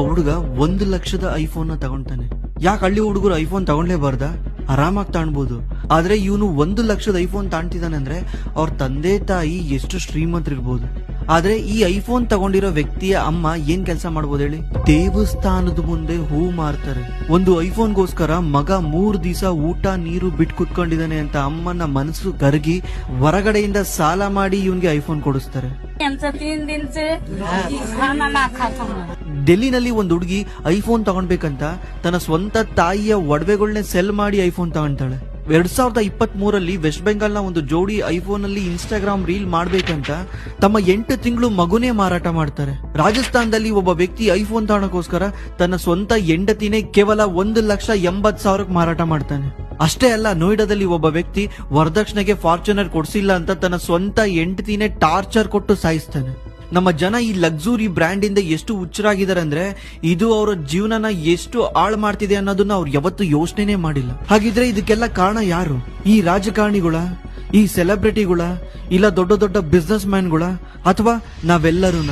ಹುಡುಗ ಒಂದು ಲಕ್ಷದ ಐಫೋನ್ನ ತಗೊಂತಾನೆ ಯಾಕೆ ಹಳ್ಳಿ ಹುಡುಗರು ಐಫೋನ್ ತಗೊಂಡ್ಲೇಬಾರ್ದ? ಆರಾಮಾಗಿ ತಾಣ್ಬೋದು. ಆದ್ರೆ ಇವನು ಒಂದು ಲಕ್ಷದ ಐಫೋನ್ ತಾಣ್ತಿದ್ದಾನೆ ಅಂದ್ರೆ ಅವ್ರ ತಂದೆ ತಾಯಿ ಎಷ್ಟು ಶ್ರೀಮಂತರಿರ್ಬೋದು. ಆದ್ರೆ ಈ ಐಫೋನ್ ತಗೊಂಡಿರೋ ವ್ಯಕ್ತಿಯ ಅಮ್ಮ ಏನ್ ಕೆಲಸ ಮಾಡ್ಬೋದು ಹೇಳಿ? ದೇವಸ್ಥಾನದ ಮುಂದೆ ಹೂ ಮಾರ್ತಾರೆ. ಒಂದು ಐಫೋನ್ಗೋಸ್ಕರ ಮಗ ಮೂರ್ ದಿವಸ ಊಟ, ನೀರು ಬಿಟ್ಟು ಕುತ್ಕೊಂಡಿದ್ದಾನೆ ಅಂತ ಅಮ್ಮನ ಮನಸ್ಸು ಕರಗಿ ಹೊರಗಡೆಯಿಂದ ಸಾಲ ಮಾಡಿ ಇವನ್ಗೆ ಐಫೋನ್ ಕೊಡಿಸ್ತಾರೆ. यांचं तीन दिनचे खाना ना खातो ಡೆಲ್ಲಿನಲ್ಲಿ ಒಂದು ಹುಡುಗಿ ಐಫೋನ್ ತಗೊಂಡ್ಬೇಕಂತ ತನ್ನ ಸ್ವಂತ ತಾಯಿಯ ಒಡವೆಗಳನ್ನೇ ಸೆಲ್ ಮಾಡಿ ಐಫೋನ್ ತಗೊಂತಾಳೆ ಎರಡ್ ಸಾವಿರದ ಇಪ್ಪತ್ತ್ ಮೂರಲ್ಲಿ ವೆಸ್ಟ್ ಬೆಂಗಾಲ್ ನ ಒಂದು ಜೋಡಿ ಐಫೋನ್ ಅಲ್ಲಿ ಇನ್ಸ್ಟಾಗ್ರಾಮ್ ರೀಲ್ ಮಾಡ್ಬೇಕಂತ ತಮ್ಮ ಎಂಟು ತಿಂಗಳು ಮಗುನೇ ಮಾರಾಟ ಮಾಡ್ತಾರೆ ರಾಜಸ್ಥಾನದಲ್ಲಿ ಒಬ್ಬ ವ್ಯಕ್ತಿ ಐಫೋನ್ ತಗೊಳಕೋಸ್ಕರ ತನ್ನ ಸ್ವಂತ ಹೆಂಡತಿನೇ ಕೇವಲ ಒಂದು ಲಕ್ಷ ಎಂಬತ್ ಸಾವಿರಕ್ಕೆ ಮಾರಾಟ ಮಾಡ್ತಾನೆ ಅಷ್ಟೇ ಅಲ್ಲ, ನೋಯ್ಡಾದಲ್ಲಿ ಒಬ್ಬ ವ್ಯಕ್ತಿ ವರದಕ್ಷಿಣೆಗೆ ಫಾರ್ಚುನರ್ ಕೊಡ್ಸಿಲ್ಲ ಅಂತ ತನ್ನ ಸ್ವಂತ ಹೆಂಡತಿನೇ ಟಾರ್ಚರ್ ಕೊಟ್ಟು ಸಾಯಿಸ್ತಾನೆ. ನಮ್ಮ ಜನ ಈ ಲಕ್ಸುರಿ ಬ್ರ್ಯಾಂಡ್ ಇಂದ ಎಷ್ಟು ಹುಚ್ಚರಾಗಿದ್ದಾರೆ ಅಂದ್ರೆ, ಇದು ಅವರ ಜೀವನನ ಎಷ್ಟು ಹಾಳು ಮಾಡ್ತಿದೆ ಅನ್ನೋದನ್ನ ಅವ್ರು ಯಾವತ್ತೂ ಯೋಚನೆನೇ ಮಾಡಿಲ್ಲ. ಹಾಗಿದ್ರೆ ಇದಕ್ಕೆಲ್ಲ ಕಾರಣ ಯಾರು? ಈ ರಾಜಕಾರಣಿಗಳ, ಈ ಸೆಲೆಬ್ರಿಟಿಗಳ, ಇಲ್ಲ ದೊಡ್ಡ ದೊಡ್ಡ ಬಿಸ್ನೆಸ್ ಮ್ಯಾನ್ಗಳ ಅಥವಾ ನಾವೆಲ್ಲರೂನ?